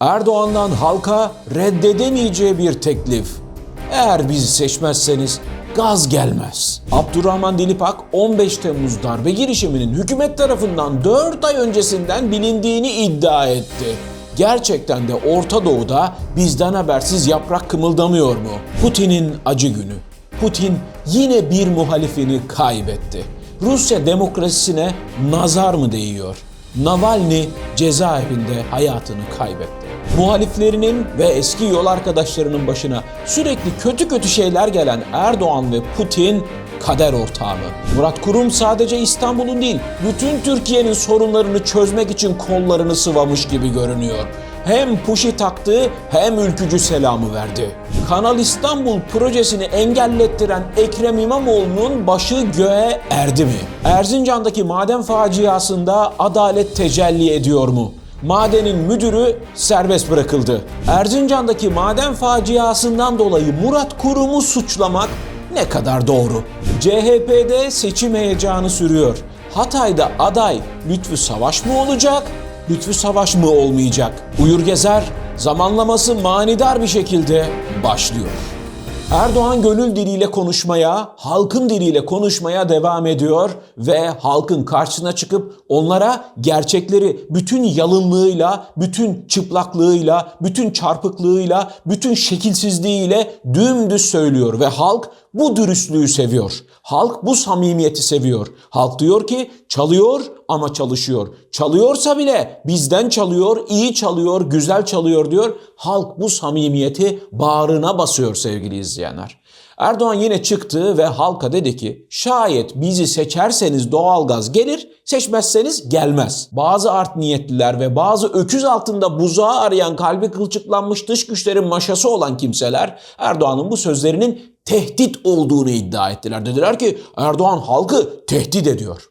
Erdoğan'dan halka reddedemeyeceği bir teklif. Eğer bizi seçmezseniz gaz gelmez. Abdurrahman Dilipak 15 Temmuz darbe girişiminin hükümet tarafından 4 ay öncesinden bilindiğini iddia etti. Gerçekten de Orta Doğu'da bizden habersiz yaprak kımıldamıyor mu? Putin'in acı günü. Putin yine bir muhalifini kaybetti. Rusya demokrasisine nazar mı değiyor? Navalny cezaevinde hayatını kaybetti. Muhaliflerinin ve eski yol arkadaşlarının başına sürekli kötü kötü şeyler gelen Erdoğan ve Putin kader ortağı mı? Murat Kurum sadece İstanbul'un değil, bütün Türkiye'nin sorunlarını çözmek için kollarını sıvamış gibi görünüyor. Hem puşi taktı hem ülkücü selamı verdi. Kanal İstanbul projesini engellettiren Ekrem İmamoğlu'nun başı göğe erdi mi? Erzincan'daki maden faciasında adalet tecelli ediyor mu? Madenin müdürü serbest bırakıldı. Erzincan'daki maden faciasından dolayı Murat Kurum'u suçlamak ne kadar doğru? CHP'de seçim heyecanı sürüyor. Hatay'da aday Lütfü Savaş mı olacak? Lütfü Savaş mı olmayacak? Uyur Gezer zamanlaması manidar bir şekilde başlıyor. Erdoğan gönül diliyle konuşmaya, halkın diliyle konuşmaya devam ediyor ve halkın karşısına çıkıp onlara gerçekleri bütün yalınlığıyla, bütün çıplaklığıyla, bütün çarpıklığıyla, bütün şekilsizliğiyle dümdüz söylüyor ve halk bu dürüstlüğü seviyor. Halk bu samimiyeti seviyor. Halk diyor ki çalıyor ama çalışıyor. Çalıyorsa bile bizden çalıyor, iyi çalıyor, güzel çalıyor diyor. Halk bu samimiyeti bağrına basıyor sevgili izleyenler. Erdoğan yine çıktı ve halka dedi ki şayet bizi seçerseniz doğalgaz gelir, seçmezseniz gelmez. Bazı art niyetliler ve bazı öküz altında buzağı arayan kalbi kılçıklanmış dış güçlerin maşası olan kimseler Erdoğan'ın bu sözlerinin tehdit olduğunu iddia ettiler. Dediler ki Erdoğan halkı tehdit ediyor.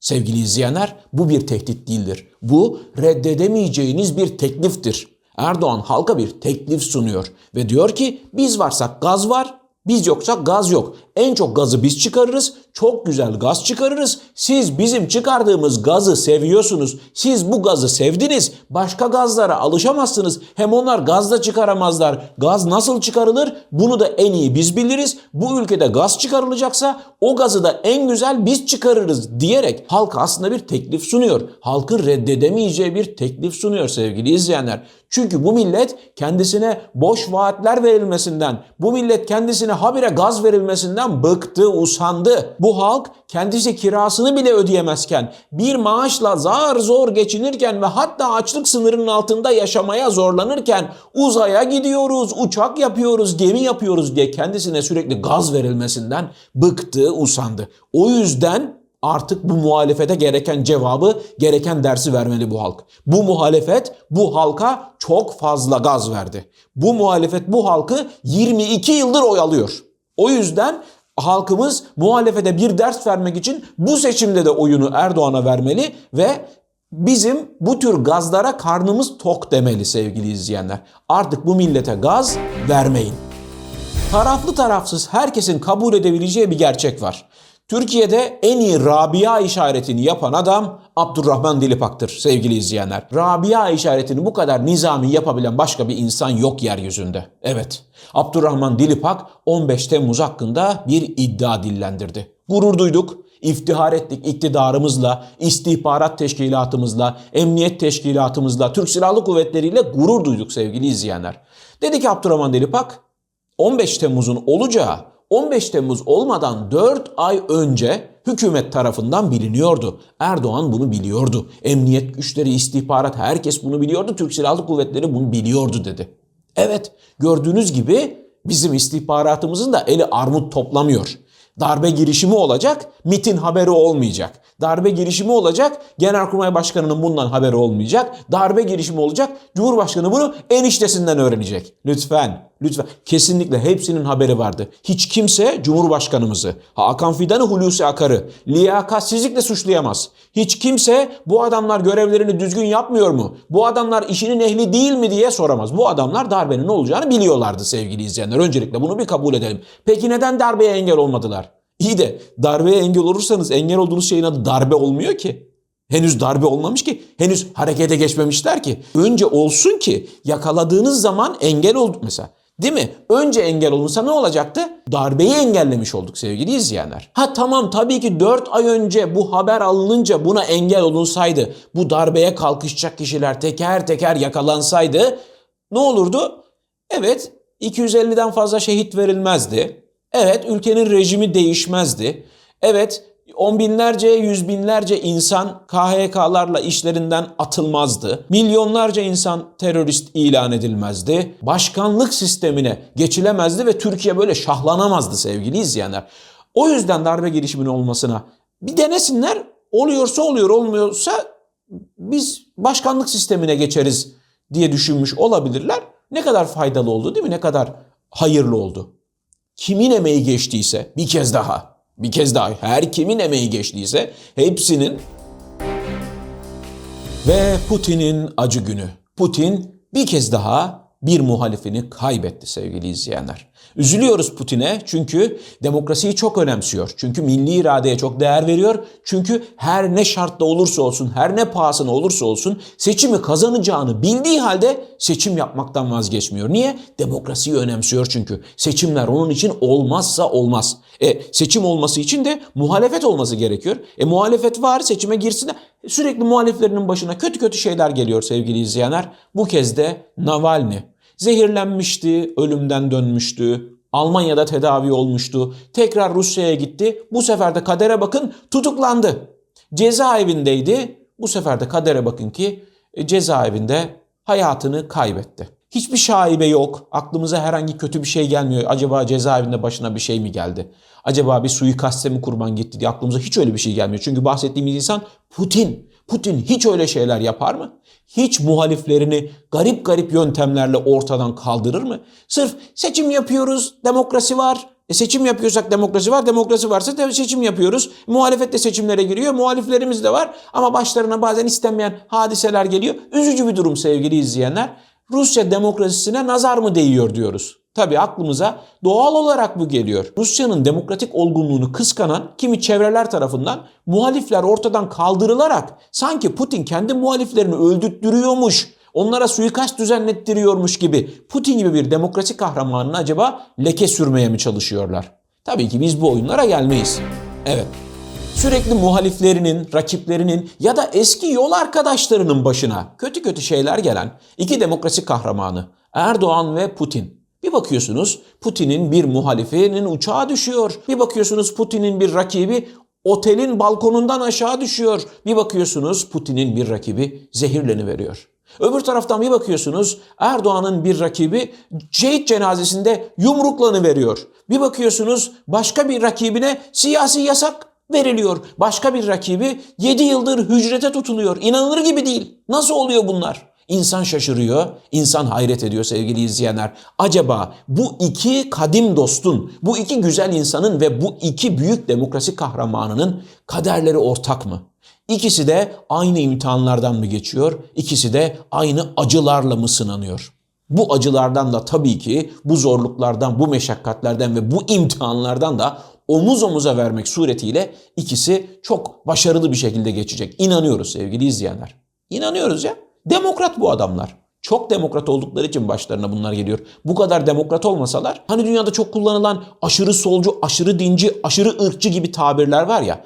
Sevgili izleyenler bu bir tehdit değildir. Bu reddedemeyeceğiniz bir tekliftir. Erdoğan halka bir teklif sunuyor ve diyor ki biz varsak gaz var, biz yoksak gaz yok. En çok gazı biz çıkarırız. Çok güzel gaz çıkarırız. Siz bizim çıkardığımız gazı seviyorsunuz. Siz bu gazı sevdiniz. Başka gazlara alışamazsınız. Hem onlar gaz da çıkaramazlar. Gaz nasıl çıkarılır? Bunu da en iyi biz biliriz. Bu ülkede gaz çıkarılacaksa o gazı da en güzel biz çıkarırız diyerek halk aslında bir teklif sunuyor. Halkın reddedemeyeceği bir teklif sunuyor sevgili izleyenler. Çünkü bu millet kendisine boş vaatler verilmesinden, bu millet kendisine habire gaz verilmesinden bıktı, usandı. Bu halk kendisi kirasını bile ödeyemezken, bir maaşla zar zor geçinirken ve hatta açlık sınırının altında yaşamaya zorlanırken uzaya gidiyoruz, uçak yapıyoruz, gemi yapıyoruz diye kendisine sürekli gaz verilmesinden bıktı, usandı. O yüzden Artık bu muhalefete gereken cevabı, gereken dersi vermeli bu halk. Bu muhalefet bu halka çok fazla gaz verdi. Bu muhalefet bu halkı 22 yıldır oyalıyor. O yüzden halkımız muhalefete bir ders vermek için bu seçimde de oyunu Erdoğan'a vermeli ve bizim bu tür gazlara karnımız tok demeli sevgili izleyenler. Artık bu millete gaz vermeyin. Taraflı tarafsız herkesin kabul edebileceği bir gerçek var. Türkiye'de en iyi Rabia işaretini yapan adam Abdurrahman Dilipak'tır sevgili izleyenler. Rabia işaretini bu kadar nizami yapabilen başka bir insan yok yeryüzünde. Evet, Abdurrahman Dilipak 15 Temmuz hakkında bir iddia dillendirdi. Gurur duyduk, iftihar ettik iktidarımızla, istihbarat teşkilatımızla, emniyet teşkilatımızla, Türk Silahlı Kuvvetleri ile gurur duyduk sevgili izleyenler. Dedi ki Abdurrahman Dilipak, 15 Temmuz'un olacağı 15 Temmuz olmadan 4 ay önce hükümet tarafından biliniyordu. Erdoğan bunu biliyordu. Emniyet güçleri, istihbarat herkes bunu biliyordu. Türk Silahlı Kuvvetleri bunu biliyordu dedi. Evet gördüğünüz gibi bizim istihbaratımızın da eli armut toplamıyor. Darbe girişimi olacak, MIT'in haberi olmayacak. Darbe girişimi olacak, Genelkurmay Başkanı'nın bundan haberi olmayacak. Darbe girişimi olacak, Cumhurbaşkanı bunu eniştesinden öğrenecek. Lütfen, lütfen. Kesinlikle hepsinin haberi vardı. Hiç kimse Cumhurbaşkanımızı, Hakan Fidan'ı Hulusi Akar'ı liyakatsizlikle suçlayamaz. Hiç kimse bu adamlar görevlerini düzgün yapmıyor mu? Bu adamlar işinin ehli değil mi diye soramaz. Bu adamlar darbenin ne olacağını biliyorlardı sevgili izleyenler. Öncelikle bunu bir kabul edelim. Peki neden darbeye engel olmadılar? İyi de darbeye engel olursanız engel olduğunuz şeyin adı darbe olmuyor ki. Henüz darbe olmamış ki, henüz harekete geçmemişler ki. Önce olsun ki yakaladığınız zaman engel olduk mesela. Değil mi? Önce engel olunsa ne olacaktı? Darbeyi engellemiş olduk sevgili izleyenler. Ha tamam tabii ki 4 ay önce bu haber alınınca buna engel olunsaydı, bu darbeye kalkışacak kişiler teker teker yakalansaydı ne olurdu? Evet 250'den fazla şehit verilmezdi. Evet ülkenin rejimi değişmezdi. Evet on binlerce, yüz binlerce insan KHK'larla işlerinden atılmazdı. Milyonlarca insan terörist ilan edilmezdi. Başkanlık sistemine geçilemezdi ve Türkiye böyle şahlanamazdı sevgili izleyenler. O yüzden darbe girişiminin olmasına bir denesinler. Oluyorsa oluyor, olmuyorsa biz başkanlık sistemine geçeriz diye düşünmüş olabilirler. Ne kadar faydalı oldu değil mi? Ne kadar hayırlı oldu. Kimin emeği geçtiyse bir kez daha, bir kez daha her kimin emeği geçtiyse hepsinin ve Putin'in acı günü. Putin bir kez daha bir muhalifini kaybetti sevgili izleyenler. Üzülüyoruz Putin'e çünkü demokrasiyi çok önemsiyor. Çünkü milli iradeye çok değer veriyor. Çünkü her ne şartta olursa olsun, her ne pahasına olursa olsun seçimi kazanacağını bildiği halde seçim yapmaktan vazgeçmiyor. Niye? Demokrasiyi önemsiyor çünkü. Seçimler onun için olmazsa olmaz. E seçim olması için de muhalefet olması gerekiyor. E muhalefet var seçime girsin sürekli muhaliflerinin başına kötü kötü şeyler geliyor sevgili izleyenler. Bu kez de Navalny zehirlenmişti, ölümden dönmüştü. Almanya'da tedavi olmuştu. Tekrar Rusya'ya gitti. Bu sefer de kadere bakın tutuklandı. Cezaevindeydi. Bu sefer de kadere bakın ki e, cezaevinde hayatını kaybetti. Hiçbir şaibe yok. Aklımıza herhangi kötü bir şey gelmiyor. Acaba cezaevinde başına bir şey mi geldi? Acaba bir suikaste mi kurban gitti diye aklımıza hiç öyle bir şey gelmiyor. Çünkü bahsettiğimiz insan Putin. Putin hiç öyle şeyler yapar mı? Hiç muhaliflerini garip garip yöntemlerle ortadan kaldırır mı? Sırf seçim yapıyoruz, demokrasi var. E seçim yapıyorsak demokrasi var, demokrasi varsa de seçim yapıyoruz. Muhalefet de seçimlere giriyor, muhaliflerimiz de var. Ama başlarına bazen istenmeyen hadiseler geliyor. Üzücü bir durum sevgili izleyenler. Rusya demokrasisine nazar mı değiyor diyoruz. Tabi aklımıza doğal olarak bu geliyor. Rusya'nın demokratik olgunluğunu kıskanan kimi çevreler tarafından muhalifler ortadan kaldırılarak sanki Putin kendi muhaliflerini öldürttürüyormuş, onlara suikast düzenlettiriyormuş gibi Putin gibi bir demokrasi kahramanını acaba leke sürmeye mi çalışıyorlar? Tabii ki biz bu oyunlara gelmeyiz. Evet, sürekli muhaliflerinin, rakiplerinin ya da eski yol arkadaşlarının başına kötü kötü şeyler gelen iki demokrasi kahramanı Erdoğan ve Putin. Bir bakıyorsunuz Putin'in bir muhalifinin uçağa düşüyor. Bir bakıyorsunuz Putin'in bir rakibi otelin balkonundan aşağı düşüyor. Bir bakıyorsunuz Putin'in bir rakibi zehirleni veriyor. Öbür taraftan bir bakıyorsunuz Erdoğan'ın bir rakibi şehit cenazesinde yumruklanı veriyor. Bir bakıyorsunuz başka bir rakibine siyasi yasak veriliyor. Başka bir rakibi 7 yıldır hücrete tutuluyor. İnanılır gibi değil. Nasıl oluyor bunlar? İnsan şaşırıyor, insan hayret ediyor sevgili izleyenler. Acaba bu iki kadim dostun, bu iki güzel insanın ve bu iki büyük demokrasi kahramanının kaderleri ortak mı? İkisi de aynı imtihanlardan mı geçiyor? İkisi de aynı acılarla mı sınanıyor? Bu acılardan da tabii ki bu zorluklardan, bu meşakkatlerden ve bu imtihanlardan da omuz omuza vermek suretiyle ikisi çok başarılı bir şekilde geçecek. İnanıyoruz sevgili izleyenler. İnanıyoruz ya. Demokrat bu adamlar. Çok demokrat oldukları için başlarına bunlar geliyor. Bu kadar demokrat olmasalar hani dünyada çok kullanılan aşırı solcu, aşırı dinci, aşırı ırkçı gibi tabirler var ya.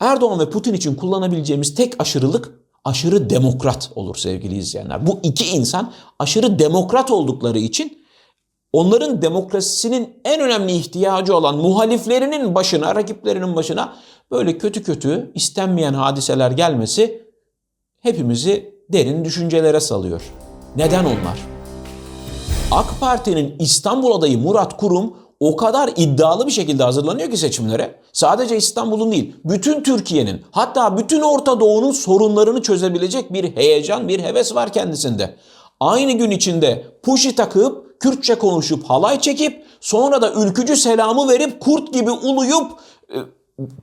Erdoğan ve Putin için kullanabileceğimiz tek aşırılık aşırı demokrat olur sevgili izleyenler. Bu iki insan aşırı demokrat oldukları için onların demokrasisinin en önemli ihtiyacı olan muhaliflerinin başına, rakiplerinin başına böyle kötü kötü istenmeyen hadiseler gelmesi hepimizi derin düşüncelere salıyor. Neden onlar? AK Parti'nin İstanbul adayı Murat Kurum o kadar iddialı bir şekilde hazırlanıyor ki seçimlere. Sadece İstanbul'un değil, bütün Türkiye'nin, hatta bütün Orta Doğu'nun sorunlarını çözebilecek bir heyecan, bir heves var kendisinde. Aynı gün içinde puşi takıp, Kürtçe konuşup, halay çekip, sonra da ülkücü selamı verip, kurt gibi uluyup, e,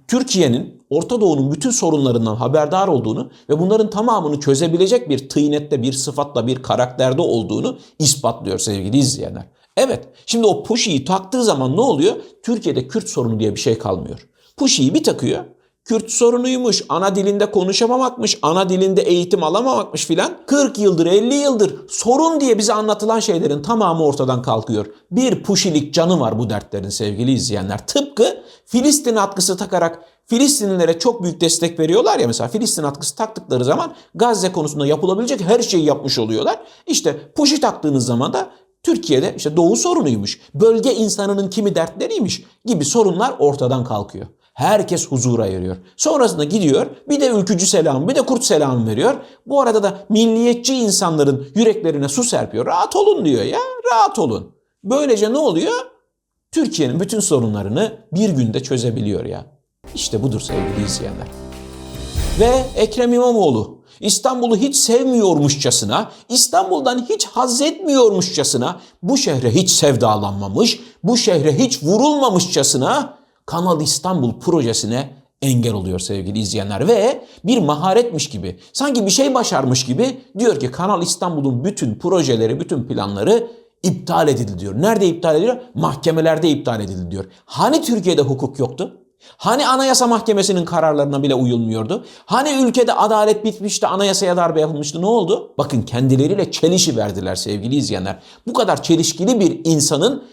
Türkiye'nin Orta Doğu'nun bütün sorunlarından haberdar olduğunu ve bunların tamamını çözebilecek bir tıynette, bir sıfatla, bir karakterde olduğunu ispatlıyor sevgili izleyenler. Evet, şimdi o Pushi'yi taktığı zaman ne oluyor? Türkiye'de Kürt sorunu diye bir şey kalmıyor. Pushi'yi bir takıyor, Kürt sorunuymuş, ana dilinde konuşamamakmış, ana dilinde eğitim alamamakmış filan. 40 yıldır, 50 yıldır sorun diye bize anlatılan şeylerin tamamı ortadan kalkıyor. Bir puşilik canı var bu dertlerin sevgili izleyenler. Tıpkı Filistin atkısı takarak Filistinlilere çok büyük destek veriyorlar ya mesela Filistin atkısı taktıkları zaman Gazze konusunda yapılabilecek her şeyi yapmış oluyorlar. İşte puşi taktığınız zaman da Türkiye'de işte doğu sorunuymuş, bölge insanının kimi dertleriymiş gibi sorunlar ortadan kalkıyor. Herkes huzura eriyor. Sonrasında gidiyor bir de ülkücü selam bir de kurt selam veriyor. Bu arada da milliyetçi insanların yüreklerine su serpiyor. Rahat olun diyor ya rahat olun. Böylece ne oluyor? Türkiye'nin bütün sorunlarını bir günde çözebiliyor ya. İşte budur sevgili izleyenler. Ve Ekrem İmamoğlu İstanbul'u hiç sevmiyormuşçasına, İstanbul'dan hiç haz etmiyormuşçasına, bu şehre hiç sevdalanmamış, bu şehre hiç vurulmamışçasına Kanal İstanbul projesine engel oluyor sevgili izleyenler ve bir maharetmiş gibi sanki bir şey başarmış gibi diyor ki Kanal İstanbul'un bütün projeleri, bütün planları iptal edildi diyor. Nerede iptal ediliyor? Mahkemelerde iptal edildi diyor. Hani Türkiye'de hukuk yoktu? Hani Anayasa Mahkemesi'nin kararlarına bile uyulmuyordu? Hani ülkede adalet bitmişti, anayasaya darbe yapılmıştı? Ne oldu? Bakın kendileriyle çelişi verdiler sevgili izleyenler. Bu kadar çelişkili bir insanın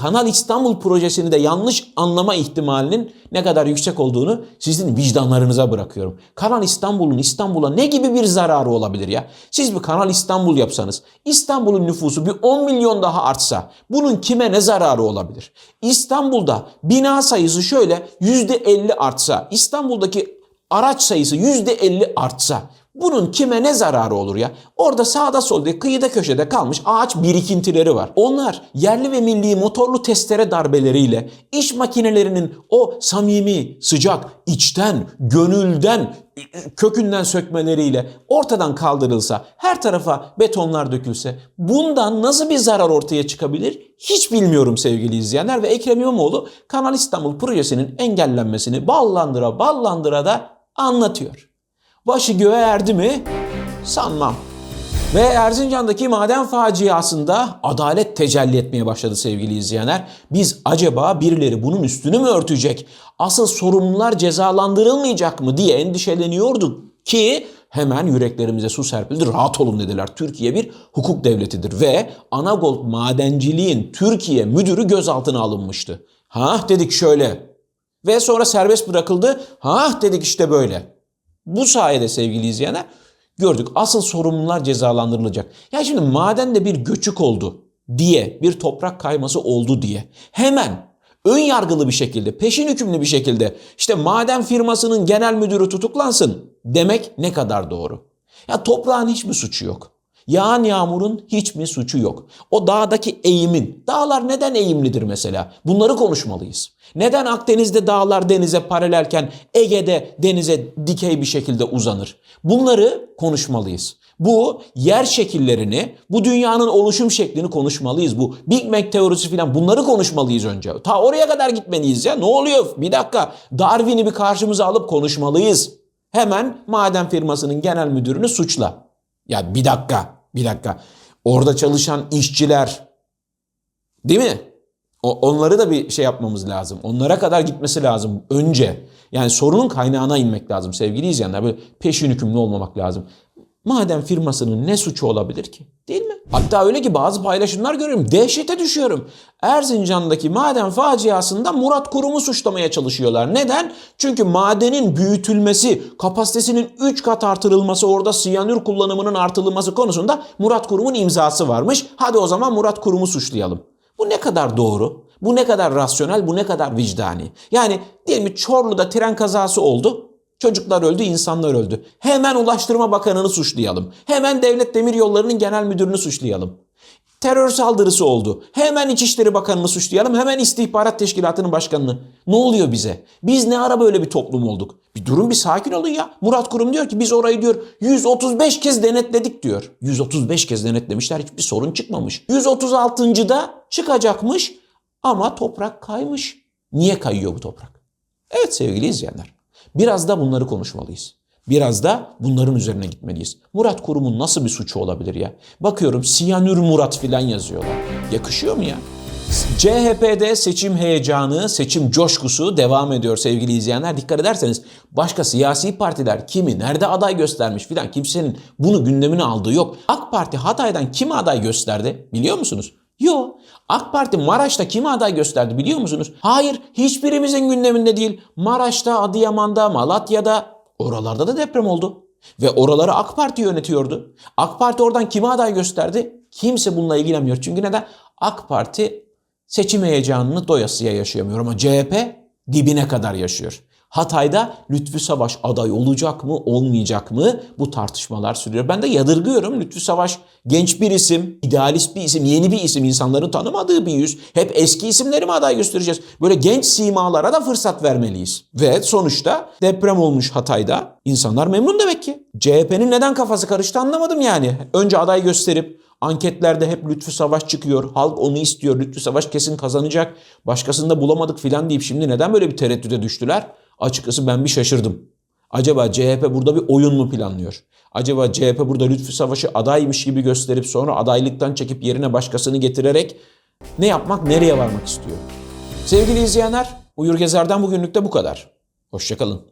Kanal İstanbul projesini de yanlış anlama ihtimalinin ne kadar yüksek olduğunu sizin vicdanlarınıza bırakıyorum. Kanal İstanbul'un İstanbul'a ne gibi bir zararı olabilir ya? Siz bir Kanal İstanbul yapsanız, İstanbul'un nüfusu bir 10 milyon daha artsa bunun kime ne zararı olabilir? İstanbul'da bina sayısı şöyle %50 artsa, İstanbul'daki araç sayısı %50 artsa bunun kime ne zararı olur ya? Orada sağda solda kıyıda köşede kalmış ağaç birikintileri var. Onlar yerli ve milli motorlu testere darbeleriyle iş makinelerinin o samimi, sıcak, içten, gönülden, kökünden sökmeleriyle ortadan kaldırılsa, her tarafa betonlar dökülse bundan nasıl bir zarar ortaya çıkabilir? Hiç bilmiyorum sevgili izleyenler ve Ekrem İmamoğlu Kanal İstanbul projesinin engellenmesini ballandıra ballandıra da anlatıyor. Başı göğe erdi mi? Sanmam. Ve Erzincan'daki maden faciasında adalet tecelli etmeye başladı sevgili izleyenler. Biz acaba birileri bunun üstünü mü örtecek? Asıl sorumlular cezalandırılmayacak mı diye endişeleniyorduk ki hemen yüreklerimize su serpildi. Rahat olun dediler. Türkiye bir hukuk devletidir ve Anagold Madenciliğin Türkiye müdürü gözaltına alınmıştı. Ha dedik şöyle. Ve sonra serbest bırakıldı. Ha dedik işte böyle. Bu sayede sevgili izleyenler gördük. Asıl sorumlular cezalandırılacak. Ya şimdi madende bir göçük oldu diye, bir toprak kayması oldu diye hemen ön yargılı bir şekilde, peşin hükümlü bir şekilde işte maden firmasının genel müdürü tutuklansın demek ne kadar doğru? Ya toprağın hiçbir suçu yok. Yağan yağmurun hiç mi suçu yok? O dağdaki eğimin, dağlar neden eğimlidir mesela? Bunları konuşmalıyız. Neden Akdeniz'de dağlar denize paralelken Ege'de denize dikey bir şekilde uzanır? Bunları konuşmalıyız. Bu yer şekillerini, bu dünyanın oluşum şeklini konuşmalıyız. Bu Big Bang teorisi falan bunları konuşmalıyız önce. Ta oraya kadar gitmeliyiz ya. Ne oluyor? Bir dakika. Darwin'i bir karşımıza alıp konuşmalıyız. Hemen maden firmasının genel müdürünü suçla. Ya bir dakika, bir dakika. Orada çalışan işçiler, değil mi? O, onları da bir şey yapmamız lazım. Onlara kadar gitmesi lazım önce. Yani sorunun kaynağına inmek lazım sevgili izleyenler. Böyle peşin hükümlü olmamak lazım. Maden firmasının ne suçu olabilir ki? Değil mi? Hatta öyle ki bazı paylaşımlar görüyorum. Dehşete düşüyorum. Erzincan'daki maden faciasında Murat Kurum'u suçlamaya çalışıyorlar. Neden? Çünkü madenin büyütülmesi, kapasitesinin 3 kat artırılması, orada siyanür kullanımının artırılması konusunda Murat Kurum'un imzası varmış. Hadi o zaman Murat Kurum'u suçlayalım. Bu ne kadar doğru? Bu ne kadar rasyonel? Bu ne kadar vicdani? Yani diyelim ki Çorlu'da tren kazası oldu. Çocuklar öldü, insanlar öldü. Hemen Ulaştırma Bakanı'nı suçlayalım. Hemen Devlet Demir Yolları'nın genel müdürünü suçlayalım. Terör saldırısı oldu. Hemen İçişleri Bakanı'nı suçlayalım. Hemen İstihbarat Teşkilatı'nın başkanını. Ne oluyor bize? Biz ne ara böyle bir toplum olduk? Bir durun bir sakin olun ya. Murat Kurum diyor ki biz orayı diyor 135 kez denetledik diyor. 135 kez denetlemişler hiçbir sorun çıkmamış. 136. çıkacakmış ama toprak kaymış. Niye kayıyor bu toprak? Evet sevgili izleyenler. Biraz da bunları konuşmalıyız. Biraz da bunların üzerine gitmeliyiz. Murat Kurum'un nasıl bir suçu olabilir ya? Bakıyorum Siyanür Murat filan yazıyorlar. Yakışıyor mu ya? CHP'de seçim heyecanı, seçim coşkusu devam ediyor sevgili izleyenler. Dikkat ederseniz başka siyasi partiler kimi, nerede aday göstermiş filan kimsenin bunu gündemine aldığı yok. AK Parti Hatay'dan kimi aday gösterdi biliyor musunuz? Yok. AK Parti Maraş'ta kimi aday gösterdi biliyor musunuz? Hayır, hiçbirimizin gündeminde değil. Maraş'ta, Adıyaman'da, Malatya'da, oralarda da deprem oldu. Ve oraları AK Parti yönetiyordu. AK Parti oradan kime aday gösterdi? Kimse bununla ilgilenmiyor. Çünkü neden? AK Parti seçim heyecanını doyasıya yaşayamıyor ama CHP dibine kadar yaşıyor. Hatay'da Lütfü Savaş aday olacak mı, olmayacak mı? Bu tartışmalar sürüyor. Ben de yadırgıyorum. Lütfü Savaş genç bir isim, idealist bir isim, yeni bir isim, insanların tanımadığı bir yüz. Hep eski isimleri mi aday göstereceğiz? Böyle genç simalara da fırsat vermeliyiz. Ve sonuçta deprem olmuş Hatay'da. İnsanlar memnun demek ki. CHP'nin neden kafası karıştı anlamadım yani. Önce aday gösterip Anketlerde hep Lütfü Savaş çıkıyor. Halk onu istiyor. Lütfü Savaş kesin kazanacak. Başkasını da bulamadık filan deyip şimdi neden böyle bir tereddüte düştüler? Açıkçası ben bir şaşırdım. Acaba CHP burada bir oyun mu planlıyor? Acaba CHP burada Lütfü Savaş'ı adaymış gibi gösterip sonra adaylıktan çekip yerine başkasını getirerek ne yapmak, nereye varmak istiyor? Sevgili izleyenler, Uyur Gezer'den bugünlük de bu kadar. Hoşçakalın.